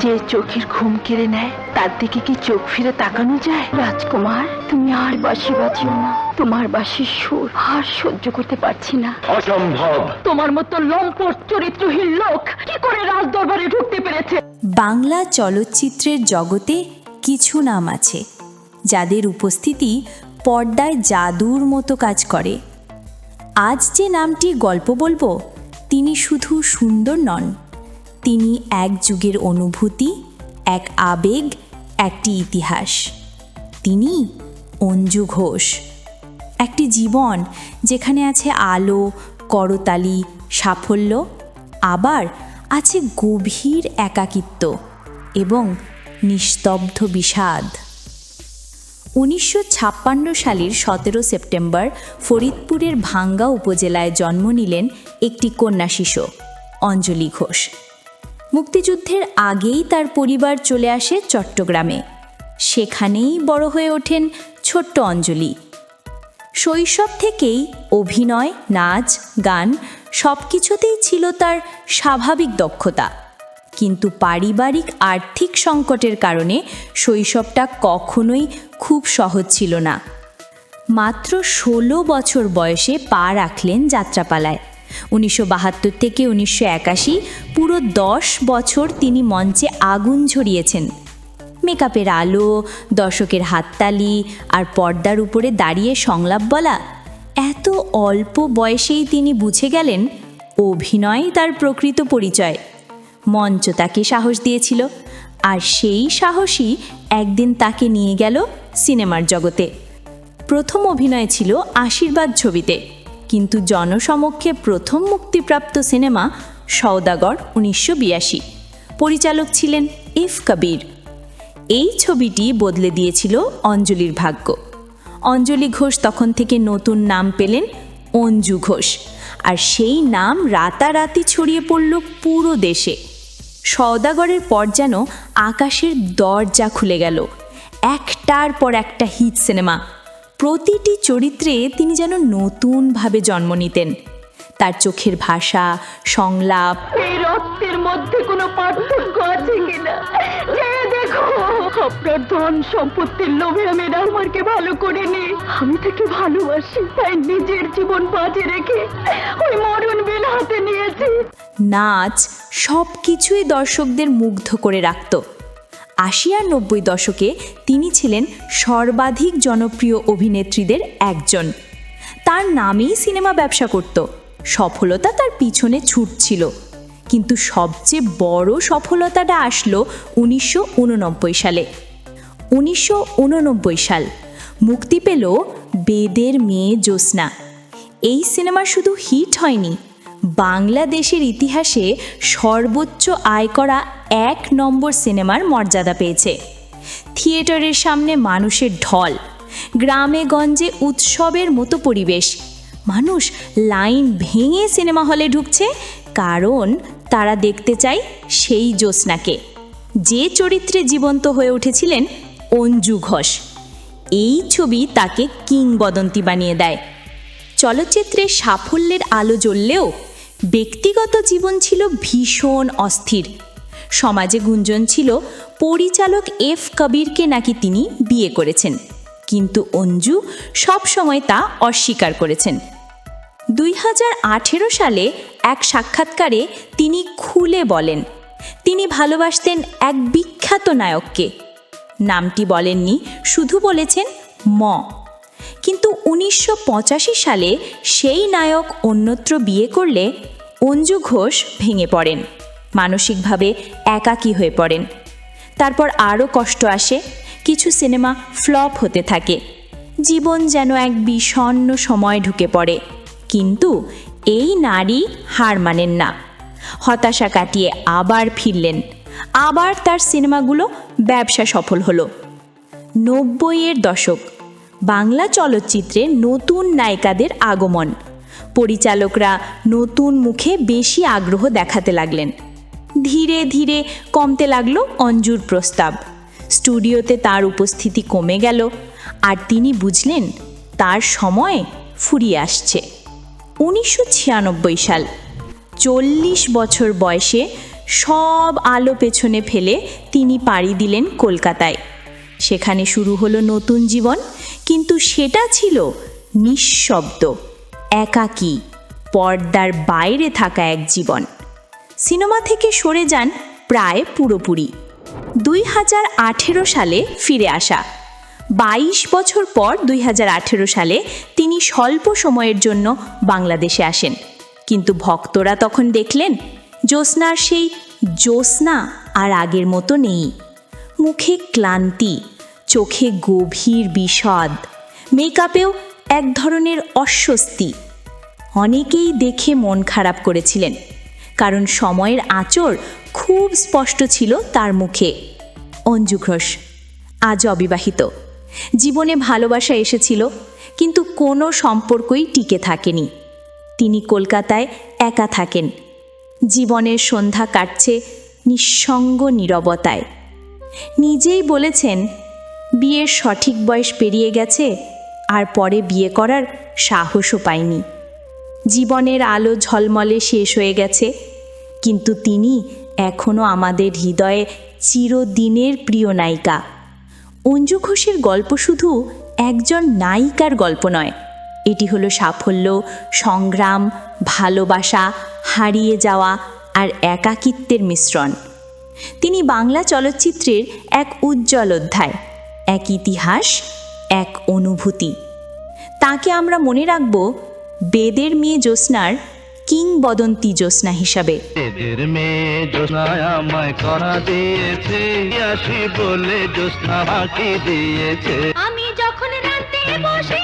যে চোখের ঘুম কেড়ে নেয় তার দিকে কি চোখ ফিরে তাকানো যায়? রাজকুমার তুমি আর বাসি বাজিও না। তোমার বাঁশির সুর আর সহ্য করতে পারছি না। অসম্ভব। তোমার মতো লম্পট চরিত্রহীন লোক কি করে রাজ দরবারে ঢুকতে পেরেছে? বাংলা চলচ্চিত্রের জগতে কিছু নাম আছে যাদের উপস্থিতি পর্দায় জাদুর মতো কাজ করে। আজ যে নামটি গল্প বলব তিনি শুধু সুন্দর নন তিনি এক যুগের অনুভূতি, এক আবেগ, একটি ইতিহাস। তিনি অঞ্জু ঘোষ। একটি জীবন যেখানে আছে আলো, করতালি, সাফল্য, আবার আছে গভীর একাকিত্ব এবং নিস্তব্ধ বিষাদ। উনিশশো ছাপ্পান্ন সালের সতেরো সেপ্টেম্বর ফরিদপুরের ভাঙ্গা উপজেলায় জন্ম নিলেন একটি কন্যা শিশু, অঞ্জলি ঘোষ। মুক্তিযুদ্ধের আগেই তার পরিবার চলে আসে চট্টগ্রামে। সেখানেই বড় হয়ে ওঠেন ছোট্ট অঞ্জলি। শৈশব থেকেই অভিনয়, নাচ, গান সব কিছুতেই ছিল তার স্বাভাবিক দক্ষতা। কিন্তু পারিবারিক আর্থিক সংকটের কারণে শৈশবটা কখনোই খুব সহজ ছিল না। মাত্র ষোলো বছর বয়সে পা রাখলেন যাত্রাপালায়। উনিশশো বাহাত্তর থেকে উনিশশো একাশি, পুরো দশ বছর তিনি মঞ্চে আগুন ঝরিয়েছেন। মেকআপের আলো, দর্শকের হাততালি আর পর্দার উপরে দাঁড়িয়ে সংলাপ বলা, এত অল্প বয়সেই তিনি বুঝে গেলেন অভিনয় তার প্রকৃত পরিচয়। মঞ্চ তাকে সাহস দিয়েছিল, আর সেই সাহসই একদিন তাকে নিয়ে গেল সিনেমার জগতে। প্রথম অভিনয় ছিল আশীর্বাদ ছবিতে। কিন্তু জনসমক্ষে প্রথম মুক্তিপ্রাপ্ত সিনেমা সওদাগর উনিশশো বিয়াশি। পরিচালক ছিলেন ইফ কবির। এই ছবিটি বদলে দিয়েছিল অঞ্জলির ভাগ্য। অঞ্জলি ঘোষ তখন থেকে নতুন নাম পেলেন অঞ্জু ঘোষ। আর সেই নাম রাতারাতি ছড়িয়ে পড়ল পুরো দেশে। সওদাগরের পর যেন আকাশের দরজা খুলে গেল। একটার পর একটা হিট সিনেমা। প্রতিটি চরিত্রে তিনি যেন নতুনভাবে জন্ম নিতেন। তার চোখের ভাষা সংলাপ। এই রক্তের মধ্যে কোনো পার্থক্য আছে কিনা? দেখো আপনার ধন সম্পত্তির লোভে আমি রামারকে ভালো করে নি আমি তাকে ভালোবাসি তাই নিজের জীবন বাজে রেখে ওই মরণ বিল হাতে নিয়েছি। নাচ সব কিছুই দর্শকদের মুগ্ধ করে রাখত। আশি আর নব্বই দশকে তিনি ছিলেন সর্বাধিক জনপ্রিয় অভিনেত্রীদের একজন। তার নামেই সিনেমা ব্যবসা করত। সফলতা তার পিছনে ছুটছিল। কিন্তু সবচেয়ে বড় সফলতাটা আসলো উনিশশো উননব্বই সালে। উনিশশো উননব্বই সাল মুক্তি পেল বেদের মেয়ে জ্যোৎস্না। এই সিনেমা শুধু হিট হয়নি, বাংলাদেশের ইতিহাসে সর্বোচ্চ আয় করা এক নম্বর সিনেমার মর্যাদা পেয়েছে। থিয়েটারের সামনে মানুষের ঢল, গ্রামে গঞ্জে উৎসবের মতো পরিবেশ। মানুষ লাইন ভেঙে সিনেমা হলে ঢুকছে, কারণ তারা দেখতে চায় সেই জ্যোৎস্নাকে। যে চরিত্রে জীবন্ত হয়ে উঠেছিলেন অঞ্জু ঘোষ। এই ছবি তাকে কিংবদন্তি বানিয়ে দেয়। চলচ্চিত্রে সাফল্যের আলো জ্বললেও ব্যক্তিগত জীবন ছিল ভীষণ অস্থির। সমাজে গুঞ্জন ছিল, পরিচালক এফ কবিরকে নাকি তিনি বিয়ে করেছেন। কিন্তু অঞ্জু সবসময় তা অস্বীকার করেছেন। দুই হাজার আঠেরো সালে এক সাক্ষাৎকারে তিনি খুলে বলেন, তিনি ভালোবাসতেন এক বিখ্যাত নায়ককে। নামটি বলেননি, শুধু বলেছেন, ম কিন্তু উনিশশো পঁচাশি সালে সেই নায়ক অন্যত্র বিয়ে করলে অঞ্জু ঘোষ ভেঙে পড়েন। মানসিকভাবে একাকী হয়ে পড়েন। তারপর আরও কষ্ট আসে, কিছু সিনেমা ফ্লপ হতে থাকে। জীবন যেন এক বিষণ্ণ সময় ঢুকে পড়ে। কিন্তু এই নারী হার মানেন না। হতাশা কাটিয়ে আবার ফিরলেন। আবার তার সিনেমাগুলো ব্যবসা সফল হলো। নব্বইয়ের দশক, বাংলা চলচ্চিত্রে নতুন নায়িকাদের আগমন। পরিচালকরা নতুন মুখে বেশি আগ্রহ দেখাতে লাগলেন। ধীরে ধীরে কমতে লাগল অঞ্জুর প্রস্তাব। স্টুডিওতে তার উপস্থিতি কমে গেল আর তিনি বুঝলেন, তার সময় ফুরিয়ে আসছে। উনিশশো ছিয়ানব্বই সাল, চল্লিশ বছর বয়সে সব আলো পেছনে ফেলে তিনি পাড়ি দিলেন কলকাতায়। সেখানে শুরু হলো নতুন জীবন, কিন্তু সেটা ছিল নিঃশব্দ, একাকী, পর্দার বাইরে থাকা এক জীবন। সিনেমা থেকে সরে যান প্রায় পুরোপুরি। দুই হাজার আঠেরো সালে ফিরে আসা। বাইশ বছর পর দুই হাজার আঠেরো সালে তিনি স্বল্প সময়ের জন্য বাংলাদেশে আসেন। কিন্তু ভক্তরা তখন দেখলেন, জ্যোৎস্নার সেই জ্যোৎস্না আর আগের মতো নেই। মুখে ক্লান্তি, চোখে গভীর বিষদ, মেকআপেও এক ধরনের অস্বস্তি। অনেকেই দেখে মন খারাপ করেছিলেন। কারণ সময়ের আঁচড় খুব স্পষ্ট ছিল তার মুখে। অঞ্জু ঘোষ, আজ অবিবাহিত। জীবনে ভালোবাসা এসেছিল, কিন্তু কোনো সম্পর্কই টিকে থাকেনি। তিনি কলকাতায় একা থাকেন। জীবনের সন্ধ্যা কাটছে নিঃসঙ্গ নীরবতায়। নিজেই বলেছেন, বিয়ের সঠিক বয়স পেরিয়ে গেছে, আর পরে বিয়ে করার সাহসও পায়নি জীবনের আলো ঝলমলে শেষ হয়ে গেছে। কিন্তু তিনি এখনও আমাদের হৃদয়ে চিরদিনের প্রিয় নায়িকা। অঞ্জু ঘোষের গল্প শুধু একজন নায়িকার গল্প নয়, এটি হলো সাফল্য, সংগ্রাম, ভালোবাসা, হারিয়ে যাওয়া আর একাকিত্বের মিশ্রণ। তিনি বাংলা চলচ্চিত্রের এক উজ্জ্বল অধ্যায়, এক ইতিহাস, এক অনুভূতি। তাকে আমরা মনে রাখব বেদের মেয়ে জ্যোৎস্নার কিংবদন্তি জ্যোৎস্না হিসাবে। বেদের মেয়ে জ্যোৎস্না আমায় করা দিয়েছে আসি বলে জ্যোৎস্না বাকি দিয়েছে। আমি যখন রাতে বসে